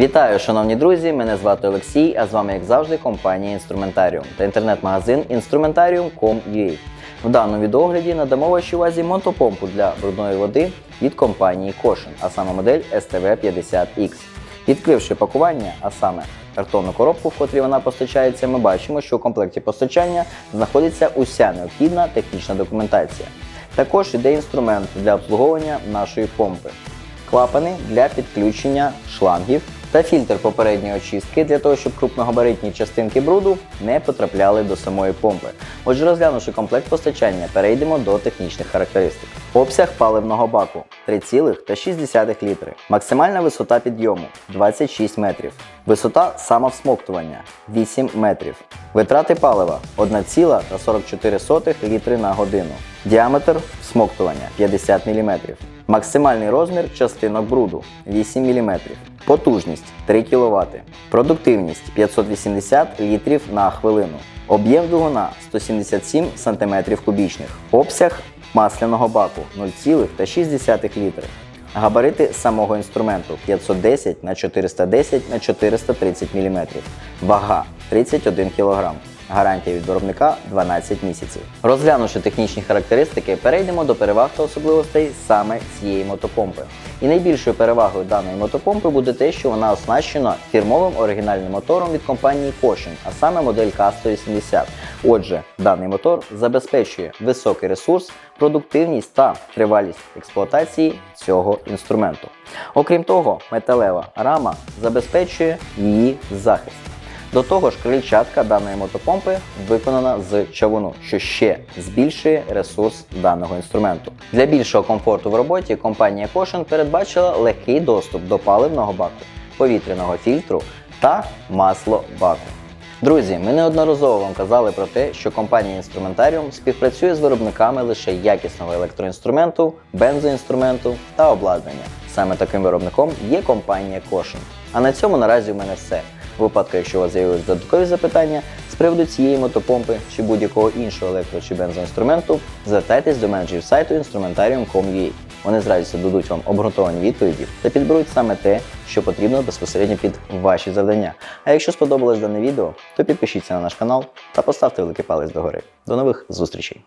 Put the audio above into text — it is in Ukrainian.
Вітаю, шановні друзі! Мене звати Олексій, а з вами, як завжди, компанія Інструментаріум та інтернет-магазин Instrumentarium.com.ua. В даному відеогляді надамо вашій увазі мотопомпу для брудної води від компанії Koshin, а саме модель STV50X. Відкривши пакування, а саме картонну коробку, в котрій вона постачається, ми бачимо, що у комплекті постачання знаходиться уся необхідна технічна документація. Також іде інструмент для обслуговування нашої помпи клапани для підключення шлангів та фільтр попередньої очистки для того, щоб крупногабаритні частинки бруду не потрапляли до самої помпи. Отже, розглянувши комплект постачання, перейдемо до технічних характеристик. Обсяг паливного баку 3,6 літри. Максимальна висота підйому 26 метрів. Висота самовсмоктування 8 метрів. Витрати палива 1,44 літри на годину. Діаметр всмоктування 50 мм. Максимальний розмір частинок бруду 8 мм. Потужність 3 кВт. Продуктивність 580 літрів на хвилину. Об'єм двигуна 177 см кубічних. Обсяг масляного баку 0,6 літри. Габарити самого інструменту 510 на 410 на 430 мм. Вага 31 кг. Гарантія від виробника 12 місяців. Розглянувши технічні характеристики, перейдемо до переваг та особливостей саме цієї мотопомпи. І найбільшою перевагою даної мотопомпи буде те, що вона оснащена фірмовим оригінальним мотором від компанії Koshin, а саме модель K180. Отже, даний мотор забезпечує високий ресурс, продуктивність та тривалість експлуатації цього інструменту. Окрім того, металева рама забезпечує її захист. До того ж, крильчатка даної мотопомпи виконана з чавуну, що ще збільшує ресурс даного інструменту. Для більшого комфорту в роботі компанія Koshin передбачила легкий доступ до паливного баку, повітряного фільтру та масло баку. Друзі, ми неодноразово вам казали про те, що компанія Інструментаріум співпрацює з виробниками лише якісного електроінструменту, бензоінструменту та обладнання. Саме таким виробником є компанія Koshin. А на цьому наразі у мене все. У випадку, якщо у вас з'явились додаткові запитання з приводу цієї мотопомпи чи будь-якого іншого електро чи бензоінструменту, звертайтесь до менеджерів сайту instrumentarium.com.ua. Вони з радістю дадуть вам обґрунтовані відповіді та підберуть саме те, що потрібно безпосередньо під ваші завдання. А якщо сподобалось дане відео, то підпишіться на наш канал та поставте великий палець догори. До нових зустрічей!